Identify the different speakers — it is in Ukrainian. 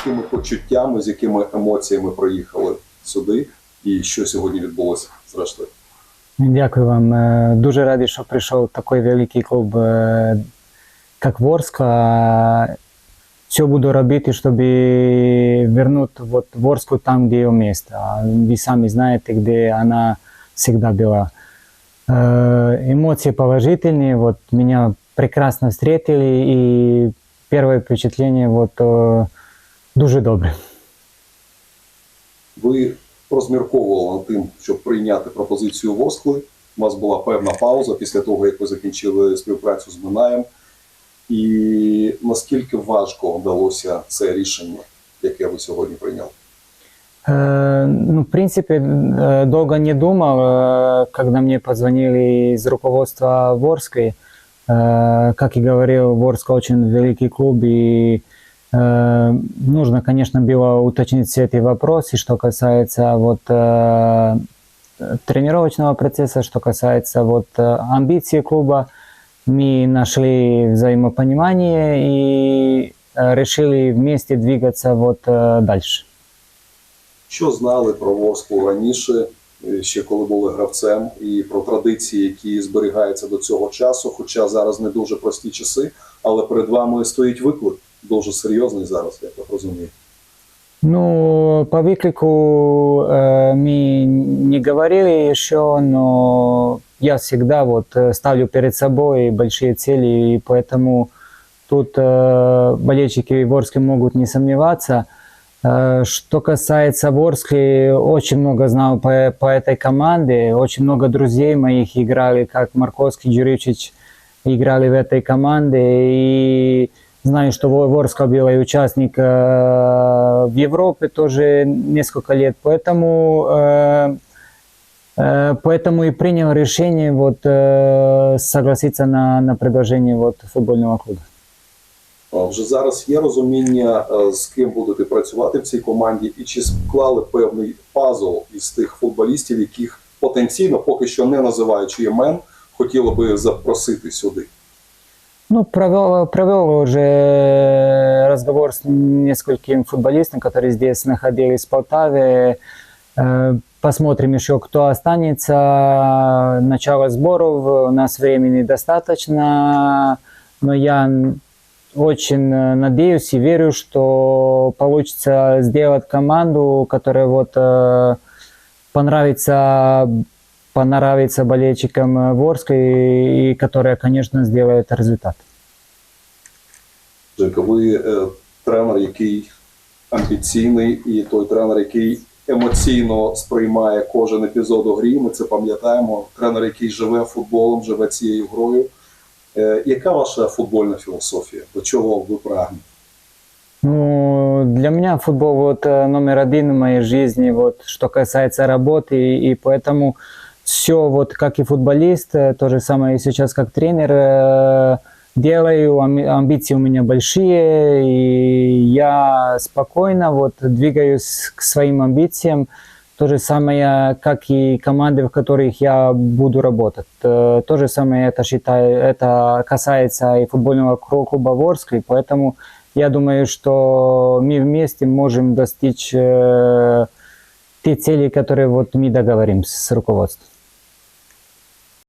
Speaker 1: якими почуттями, з якими емоціями приїхали сюди, і що сьогодні відбулося зрештою.
Speaker 2: Дякую вам. Е, Дуже радий, що прийшов такий великий клуб, е, як Ворска. Все буду робити, щоб вернути вот Ворску там, де її місце. А Ви самі знаєте, де вона завжди була. Э, Эмоции положительные, вот меня прекрасно встретили, и первое впечатление вот э, дуже добре.
Speaker 1: Ви розмірковували над тим, щоб прийняти пропозицію Воскли. У вас була певна пауза після того, як ви закінчили співпрацю з Минаєм. І наскільки важко вдалося це рішення, яке ви сьогодні прийняли?
Speaker 2: Э, Ну, в принципе, э, долго не думал, э, когда мне позвонили из руководства Ворской. Э, Как и говорил, Ворска очень великий клуб, и э, нужно, конечно, было уточнить все эти вопросы, что касается вот э, тренировочного процесса, что касается вот э, амбиций клуба. Мы нашли взаимопонимание и э, решили вместе двигаться вот э, дальше.
Speaker 1: Що знали про Ворсклу раніше, е, ще коли були гравцем, і про традиції, які зберігаються до цього часу, хоча зараз не дуже прості часи, але перед вами стоїть виклик Дуже серйозний зараз, я так розумію.
Speaker 2: Ну, по выклику э, мы не говорили еще, но я всегда вот э, ставлю перед собой большие цели, и поэтому тут э, болельщики Ворски могут не сомневаться. Э, Что касается Ворски, очень много знал по, по этой команде, очень много друзей моих играли, как Марковский, Джуричич, играли в этой команде, и знаю, что Во- Ворска была и участник э, в Европе тоже несколько лет, поэтому, э, э, поэтому и принял решение вот, э, согласиться на, на предложение вот, футбольного клуба.
Speaker 1: А Вже зараз є розуміння, е, з ким будете працювати в цій команді, і чи склали певний пазл із тих футболістів, яких потенційно, поки що не називаючи імен, хотіли би запросити сюди.
Speaker 2: Ну, провел, провел уже разговор с несколькими футболистами, которые здесь находились в Полтаве. Э, Посмотрим еще, кто останется. Начало сборов, у нас времени достаточно, но я очень надеюсь и верю, что получится сделать команду, которая вот э, понравится понравится болельщикам э, Ворской и которая, конечно, сделает результат.
Speaker 1: Женька, ви е, тренер, який амбіційний, і той тренер, який емоційно сприймає кожен епізод у грі. Ми це пам'ятаємо. Тренер, який живе футболом, живе цією грою. Е, яка ваша футбольна філософія? До чого ви прагнете?
Speaker 2: Ну, для меня футбол вот э, номер один в моей жизни, вот что касается работы, и, и поэтому все вот как и футболист, то же самое и сейчас как тренер э, делаю, Ам- амбиции у меня большие, и я спокойно вот двигаюсь к своим амбициям. То же самое, как и команды, в которых я буду работать. Э, То же самое это считаю, это касается и футбольного клуба Ворска, и поэтому я думаю, что мы вместе можем достичь э, те цели, которые вот мы договоримся с руководством.